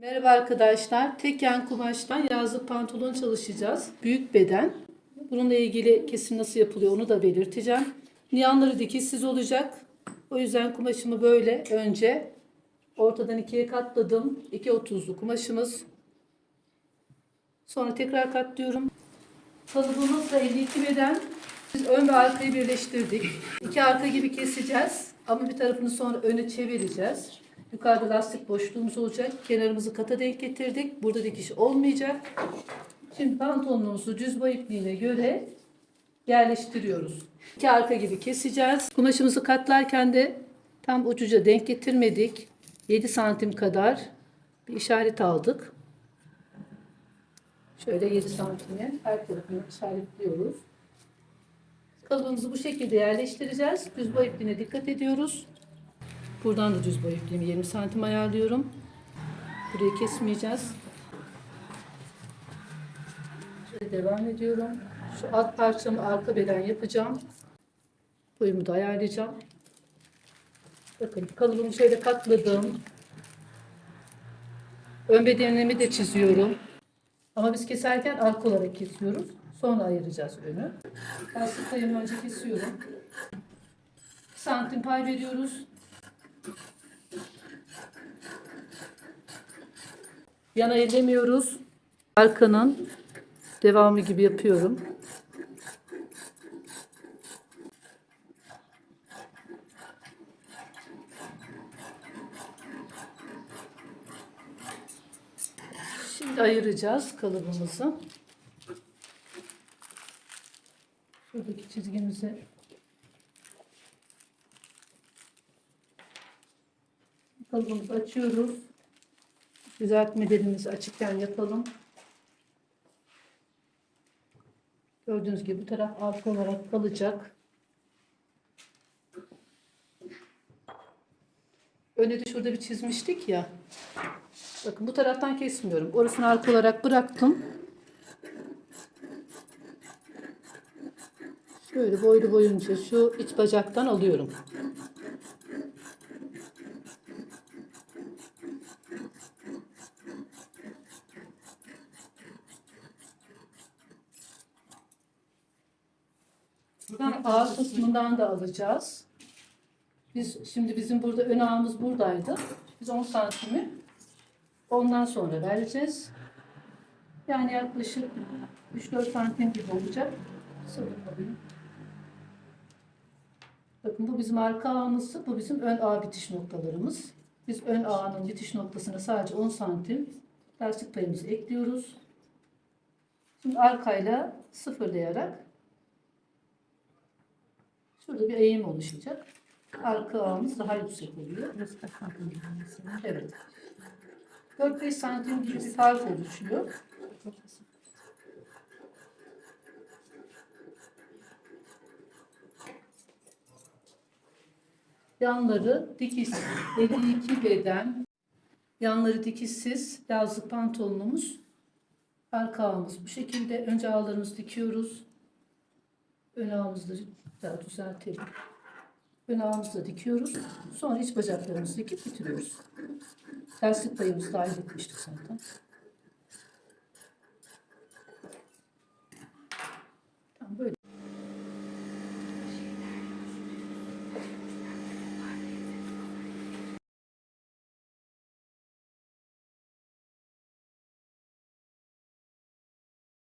Merhaba arkadaşlar. Tek yan kumaştan yazlık pantolon çalışacağız. Büyük beden. Bununla ilgili kesim nasıl yapılıyor onu da belirteceğim. Yanları dikişsiz olacak. O yüzden kumaşımı böyle önce ortadan ikiye katladım. 2.30'lu kumaşımız. Sonra tekrar katlıyorum. Kalıbımız da 52 beden. Biz ön ve arkayı birleştirdik. İki arka gibi keseceğiz. Ama bir tarafını sonra öne çevireceğiz. Yukarıda lastik boşluğumuz olacak. Kenarımızı kata denk getirdik. Burada dikiş olmayacak. Şimdi pantolonumuzu düz boy ipliğine göre yerleştiriyoruz. İki arka gibi keseceğiz. Kumaşımızı katlarken de tam ucuca denk getirmedik. 7 santim kadar bir işaret aldık. Şöyle 7 santime her tarafını işaretliyoruz. Kalıbımızı bu şekilde yerleştireceğiz. Düz boy ipliğine dikkat ediyoruz. Buradan da düz boy ipliğimi 20 santim ayarlıyorum. Burayı kesmeyeceğiz. Şöyle devam ediyorum. Şu alt parçamı arka beden yapacağım. Boyumu da ayarlayacağım. Bakın kalıbımı şöyle katladım. Ön bedenimi de çiziyorum. Ama biz keserken arka olarak kesiyoruz. Sonra ayıracağız önü. Payımı önce kesiyorum. 2 santim pay veriyoruz. Yana ellemiyoruz. Arkanın devamı gibi yapıyorum. Şimdi ayıracağız kalıbımızı. Şuradaki çizgimizi kalıbımızı açıyoruz. Düzeltmelerimizi açıkken yapalım. Gördüğünüz gibi bu taraf arka olarak kalacak. Öne de şurada bir çizmiştik ya. Bakın bu taraftan kesmiyorum. Orasını arka olarak bıraktım. Şöyle boylu boyunca şu iç bacaktan alıyorum. Buradan ağ kısmından da alacağız. Biz şimdi bizim burada ön ağımız buradaydı. Biz 10 santimi ondan sonra vereceğiz. Yani yaklaşık 3-4 santim gibi olacak. Bakın bu bizim arka ağımız, bu bizim ön ağ bitiş noktalarımız. Biz ön ağının bitiş noktasına sadece 10 santim lastik payımızı ekliyoruz. Şimdi arkayla sıfırlayarak şurada bir eğim oluşacak. Arka ağımız daha yüksek oluyor. Evet. 4-5 santim gibi bir fark oluşuyor. Yanları dikişsiz. 52 beden. Yanları dikişsiz. Yazlık pantolonumuz. Arka ağımız bu şekilde. Önce ağlarımızı dikiyoruz. Ön ağımızı da düzeltelim. Ön ağımızı dikiyoruz. Sonra iç bacaklarımızı dikip bitiriyoruz. Lastik payımızı dahil etmiştik zaten.